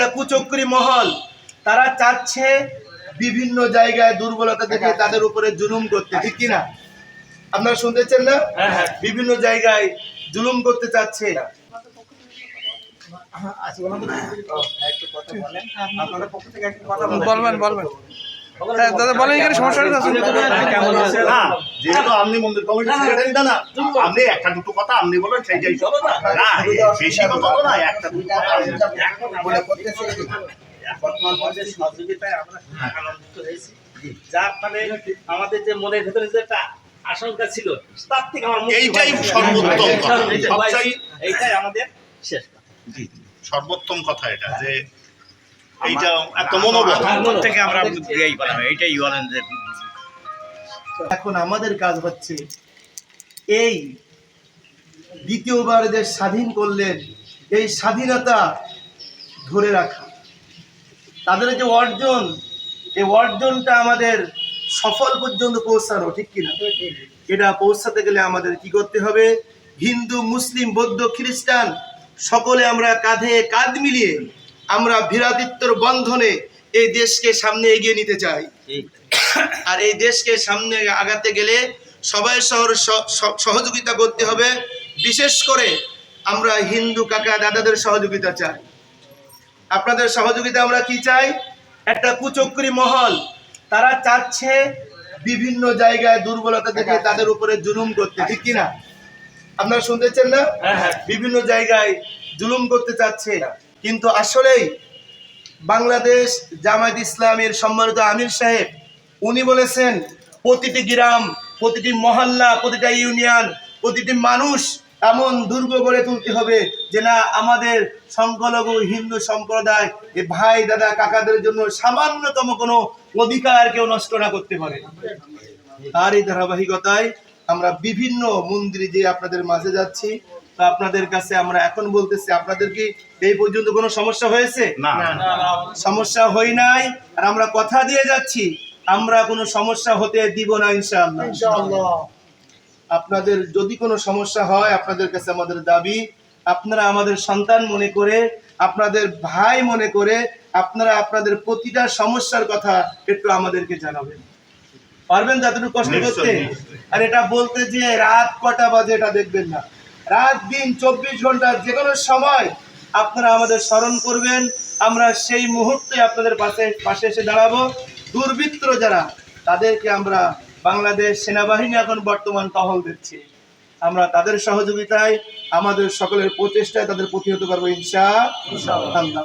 একটা কুচক্রি মহল। তারা চাচ্ছে বিভিন্ন জায়গায় দুর্বলতা দেখে তাদের উপরে জুলুম করতে ঠিক কিনা? আপনারা শুনতেছেন না? বিভিন্ন জায়গায় জুলুম করতে চাচ্ছে। বলবেন বলবেন। হ্যাঁ দাদা বলেন এখানে সমস্যাটা আছে? কেমন আছে না যেহেতু আপনি মন্দির কমিটির সেক্রেটারি না না আপনি একটা দুটো কথা আপনি বলেন সেইটাই সব না বেশি কথা তো না একটা দুটো কথা। আপনি বলে বর্তমান পর্যায়ে সহযোগিতায় আমরা আনন্দিত হয়েছি। যার ফলে আমাদের যে মনের ভেতরে যে একটা আশঙ্কা ছিল তার থেকে আমার এইটাই সর্বোত্তম কথা। এইটাই- আমাদের শেষ কথা। সর্বোত্তম কথা এটা যে এইটা একটা মনোবল। থেকে আমরা এই বলা এইটাই যে এখন আমাদের কাজ হচ্ছে এই দ্বিতীয়বার যে স্বাধীন করলেন এই স্বাধীনতা ধরে রাখা। তাদের যে অর্জন এই অর্জনটা আমাদের সফল পর্যন্ত পৌঁছানো ঠিক কিনা? এটা পৌঁছাতে গেলে আমাদের কি করতে হবে? হিন্দু মুসলিম বৌদ্ধ খ্রিস্টান সকলে আমরা কাঁধে কাঁধ মিলিয়ে আমরা ভ্রাতৃত্বর বন্ধনে এই দেশকে সামনে এগিয়ে নিতে চাই। আর এই দেশকে সামনে আগাতে গেলে সবাই শহর সহযোগিতা করতে হবে। বিশেষ করে আমরা হিন্দু কাকা দাদাদের সহযোগিতা চাই। আপনাদের সহযোগিতা আমরা কি চাই? একটা কুচক্রি মহল। তারা চাচ্ছে বিভিন্ন জায়গায় দুর্বলতা দেখে তাদের উপরে জুলুম করতে। ঠিক কিনা? আপনারা শুনতেছেন না? বিভিন্ন জায়গায় জুলুম করতে চাচ্ছে। কিন্তু আসলেই বাংলাদেশ জামায়াত ইসলামের সম্মানিত আমির সাহেব, উনি বলেছেন, প্রতিটি গ্রাম, প্রতিটি মহল্লা, প্রতিটা ইউনিয়ন, প্রতিটি মানুষ এমন দুর্গ গড়ে তুলতে হবে যে না, আমাদের সংখ্যালঘু হিন্দু সম্প্রদায় এ ভাই, দাদা, কাকাদের জন্য সামান্যতম কোনো অধিকার কেউ নষ্ট না করতে পারে। তার এই ধারাবাহিকতায় আমরা বিভিন্ন মন্দিরে যে আপনাদের মাঝে যাচ্ছি। তো আপনাদের কাছে আমরা এখন বলতেছি আপনাদের কি এই পর্যন্ত কোনো সমস্যা হয়েছে? না। সমস্যা হই নাই আর আমরা কথা দিয়ে যাচ্ছি আমরা কোনো সমস্যা হতে দিব না ইনশাআল্লাহ। আপনাদের যদি কোনো সমস্যা হয় আপনাদের কাছে আমাদের দাবি আপনারা আমাদের সন্তান মনে করে আপনাদের ভাই মনে করে আপনারা আপনাদের প্রতিটা সমস্যার কথা একটু আমাদেরকে জানাবেন। পারবেন যতটুকু কষ্ট করতে? আর এটা বলতে যে রাত কটা বাজে এটা দেখবেন না। রাত, দিন, চব্বিশ ঘণ্টা যে কোনো সময় আপনারা আমাদের স্মরণ করবেন। আমরা সেই মুহূর্তে আপনাদের পাশে পাশে এসে দাঁড়াবো। দুর্বৃত্ত যারা, তাদেরকে আমরা বাংলাদেশ সেনাবাহিনী এখন বর্তমান টহল দিচ্ছে। আমরা তাদের সহযোগিতায়, আমাদের সকলের প্রচেষ্টায় তাদের প্রতিহত করব ইনশা আল্লাহ